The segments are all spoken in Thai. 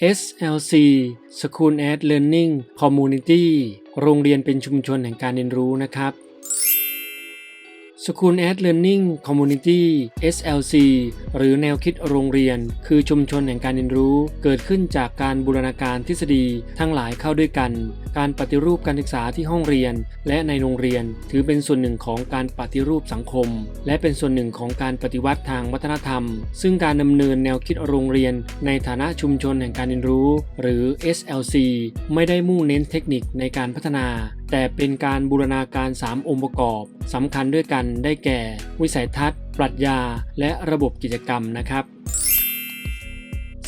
SLC School at Learning Community โรงเรียนเป็นชุมชนแห่งการเรียนรู้นะครับ School at Learning Community SLC หรือแนวคิดโรงเรียน คือชุมชนแห่งการเรียนรู้ เกิดขึ้นจากการบูรณาการทฤษฎีทั้งหลายเข้าด้วยกัน การปฏิรูปการศึกษาที่ห้องเรียน และในโรงเรียน ถือเป็นส่วนหนึ่งของการปฏิรูปสังคม และเป็นส่วนหนึ่งของการปฏิวัติทางวัฒนธรรม ซึ่งการดำเนินแนวคิดโรงเรียน ในฐานะชุมชนแห่งการเรียนรู้ หรือ SLC ไม่ได้มุ่งเน้นเทคนิคในการพัฒนาแต่เป็นการบูรณาการ 3 องค์ประกอบสำคัญด้วยกันได้แก่ วิสัยทัศน์ ปรัชญา และระบบกิจกรรมนะครับ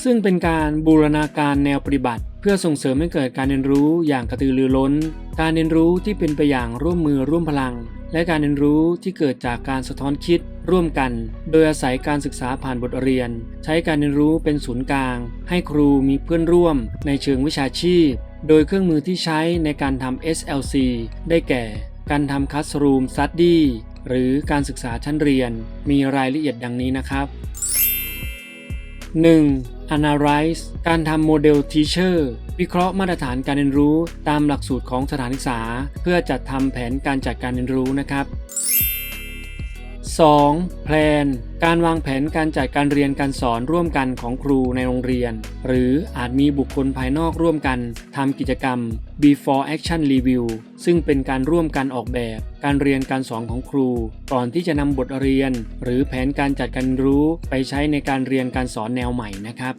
ซึ่งเป็นการบูรณาการแนวปฏิบัติ เพื่อส่งเสริมให้เกิดการเรียนรู้อย่างกระตือรือร้น การเรียนรู้ที่เป็นไปอย่างร่วมมือร่วมพลัง และการเรียนรู้ที่เกิดจากการสะท้อนคิดร่วมกัน โดยอาศัยการศึกษาผ่านบทเรียน ใช้การเรียนรู้เป็นศูนย์กลาง ให้ครูมีเพื่อนร่วม ในเชิงวิชาชีพ โดยเครื่องมือที่ใช้ในการทำ SLC ได้แก่ การทำ Classroom Study หรือการศึกษาชั้นเรียน มีรายละเอียดดังนี้นะครับ 1. Analyze การทำโมเดล Teacher วิเคราะห์มาตรฐานการเรียนรู้ตามหลักสูตรของสถานศึกษา เพื่อจัดทำแผนการจัดการเรียนรู้นะครับ 2. Plan การวางแผนการจัดการเรียนการสอนร่วมกันของครูในโรงเรียน หรืออาจมีบุคคลภายนอกร่วมกันทำกิจกรรม Before Action Review ซึ่งเป็นการร่วมกันออกแบบ การเรียนการสอนของครู ก่อนที่จะนำบทเรียน หรือแผนการจัดการรู้ไปใช้ในการเรียนการสอนแนวใหม่นะครับ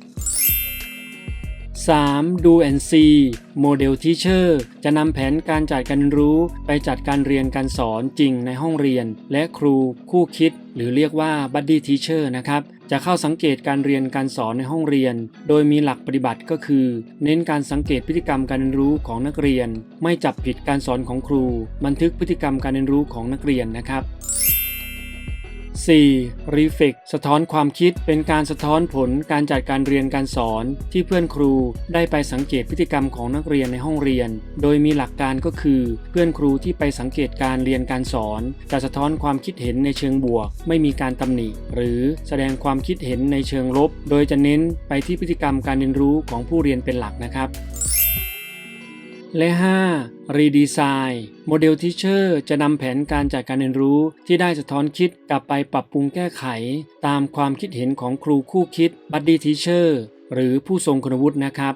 3. Do and See Model Teacher จะนำแผนการจัดการเรียนรู้ไปจัดการเรียนการสอนจริงในห้องเรียน และครูคู่คิด หรือเรียกว่า Buddy Teacher นะครับ จะเข้าสังเกตการเรียนการสอนในห้องเรียน โดยมีหลักปฏิบัติก็คือ เน้นการสังเกตพฤติกรรมการเรียนรู้ของนักเรียน ไม่จับผิดการสอนของครู บันทึกพฤติกรรมการเรียนรู้ของนักเรียนนะครับ 4. Reflect สะท้อนความคิดเป็นการสะท้อนผลการจัดการเรียนการสอน ที่เพื่อนครูได้ไปสังเกตพฤติกรรมของนักเรียนในห้องเรียน โดยมีหลักการก็คือ เพื่อนครูที่ไปสังเกตการเรียนการสอน จะสะท้อนความคิดเห็นในเชิงบวก ไม่มีการตำหนิ หรือแสดงความคิดเห็นในเชิงลบ โดยจะเน้นไปที่พฤติกรรมการเรียนรู้ของผู้เรียนเป็นหลักนะครับ และ 5. รีดีไซน์โมเดลทิเชอร์จะนำแผนการจัดการเรียนรู้ที่ได้สะท้อนคิดกลับไปปรับปรุงแก้ไข ตามความคิดเห็นของครูคู่คิดบัดดี้ทิเชอร์หรือผู้ทรงคุณวุฒินะครับ